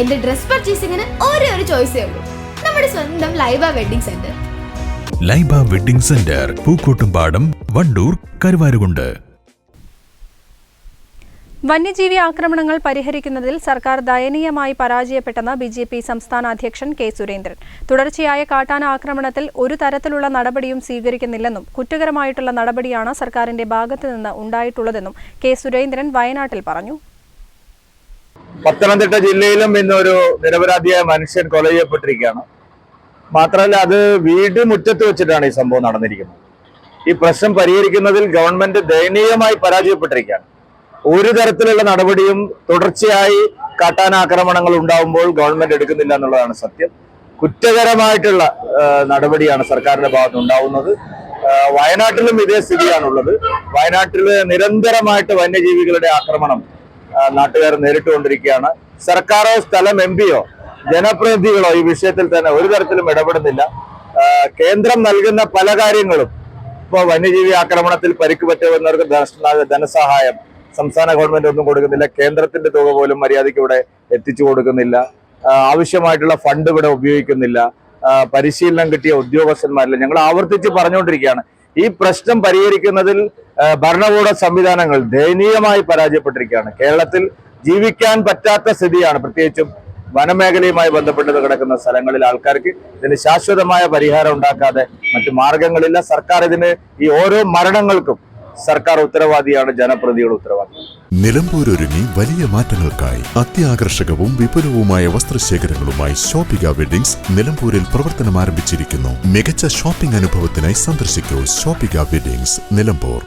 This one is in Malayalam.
എന്റെ ഡ്രസ് പർച്ചേസിംഗിന് ഒരേ ഒരു ചോയ്സേ ഉള്ളൂ. നമ്മുടെ സ്വന്തം Laiba wedding centre. Laiba wedding centre Pookkottumpadam Wandoor Karuvarakundu. വന്യജീവി ആക്രമണങ്ങൾ പരിഹരിക്കുന്നതിൽ സർക്കാർ ദയനീയമായി പരാജയപ്പെട്ടെന്ന് ബി ജെ പി സംസ്ഥാന അധ്യക്ഷൻ കെ സുരേന്ദ്രൻ. തുടർച്ചയായ കാട്ടാന ആക്രമണത്തിൽ ഒരു തരത്തിലുള്ള നടപടിയും സ്വീകരിക്കുന്നില്ലെന്നും കുറ്റകരമായിട്ടുള്ള നടപടിയാണ് സർക്കാരിന്റെ ഭാഗത്തുനിന്ന് ഉണ്ടായിട്ടുള്ളതെന്നും കെ സുരേന്ദ്രൻ വയനാട്ടിൽ പറഞ്ഞു. പത്തനംതിട്ട ജില്ലയിലും ഇന്നൊരു നിരപരാധിയായ മനുഷ്യൻ കൊല ചെയ്യപ്പെട്ടിരിക്കുകയാണ്. മാത്രമല്ല അത് വീട് മുറ്റത്ത് വെച്ചിട്ടാണ് ഈ സംഭവം നടന്നിരിക്കുന്നത്. ഈ പ്രശ്നം പരിഹരിക്കുന്നതിൽ ഗവൺമെന്റ് ദയനീയമായി പരാജയപ്പെട്ടിരിക്കുകയാണ്. ഒരു തരത്തിലുള്ള നടപടിയും തുടർച്ചയായി കാട്ടാനാക്രമണങ്ങൾ ഉണ്ടാവുമ്പോൾ ഗവൺമെന്റ് എടുക്കുന്നില്ല എന്നുള്ളതാണ് സത്യം. കുറ്റകരമായിട്ടുള്ള നടപടിയാണ് സർക്കാരിന്റെ ഭാഗത്ത് ഉണ്ടാവുന്നത്. വയനാട്ടിലും ഇതേ സ്ഥിതിയാണുള്ളത്. വയനാട്ടിൽ നിരന്തരമായിട്ട് വന്യജീവികളുടെ ആക്രമണം നാട്ടുകാർ നേരിട്ടുകൊണ്ടിരിക്കുകയാണ്. സർക്കാരോ സ്ഥലം എം പിയോ ജനപ്രതിനിധികളോ ഈ വിഷയത്തിൽ തന്നെ ഒരു തരത്തിലും ഇടപെടുന്നില്ല. കേന്ദ്രം നൽകുന്ന പല കാര്യങ്ങളും ഇപ്പോൾ വന്യജീവി ആക്രമണത്തിൽ പരിക്ക് പറ്റുന്നവർക്ക് ധന- ധനസഹായം സംസ്ഥാന ഗവൺമെന്റ് ഒന്നും കൊടുക്കുന്നില്ല. കേന്ദ്രത്തിന്റെ തുക പോലും മര്യാദയ്ക്ക് ഇവിടെ എത്തിച്ചു കൊടുക്കുന്നില്ല. ആവശ്യമായിട്ടുള്ള ഫണ്ട് ഇവിടെ ഉപയോഗിക്കുന്നില്ല. പരിശീലനം കിട്ടിയ ഉദ്യോഗസ്ഥന്മാരില്ല. ഞങ്ങൾ ആവർത്തിച്ച് പറഞ്ഞുകൊണ്ടിരിക്കുകയാണ്. ഈ പ്രശ്നം പരിഹരിക്കുന്നതിൽ ഭരണകൂട സംവിധാനങ്ങൾ ദയനീയമായി പരാജയപ്പെട്ടിരിക്കുകയാണ്. കേരളത്തിൽ ജീവിക്കാൻ പറ്റാത്ത സ്ഥിതിയാണ് പ്രത്യേകിച്ചും വനമേഖലയുമായി ബന്ധപ്പെട്ട് കിടക്കുന്ന സ്ഥലങ്ങളിൽ ആൾക്കാർക്ക് ഇതിന് ശാശ്വതമായ പരിഹാരം ഉണ്ടാക്കാതെ മറ്റു മാർഗങ്ങളില്ല. സർക്കാർ ഇതിന് ഈ ഓരോ മരണങ്ങൾക്കും സർക്കാർ ഉത്തരവാദിയാണ് ജനപ്രതിയുടെ ഉത്തരവാദി നിലമ്പൂർ ഒരുങ്ങി വലിയ മാറ്റങ്ങൾക്കായി അത്യാകർഷകവും വിപുലവുമായ വസ്ത്രശേഖരങ്ങളുമായി ഷോപ്പിക വെഡിങ്സ് നിലമ്പൂരിൽ പ്രവർത്തനം ആരംഭിച്ചിരിക്കുന്നു മികച്ച ഷോപ്പിംഗ് അനുഭവത്തിനായി സന്ദർശിക്കൂ ഷോപ്പിക വെഡിങ്സ് നിലമ്പൂർ.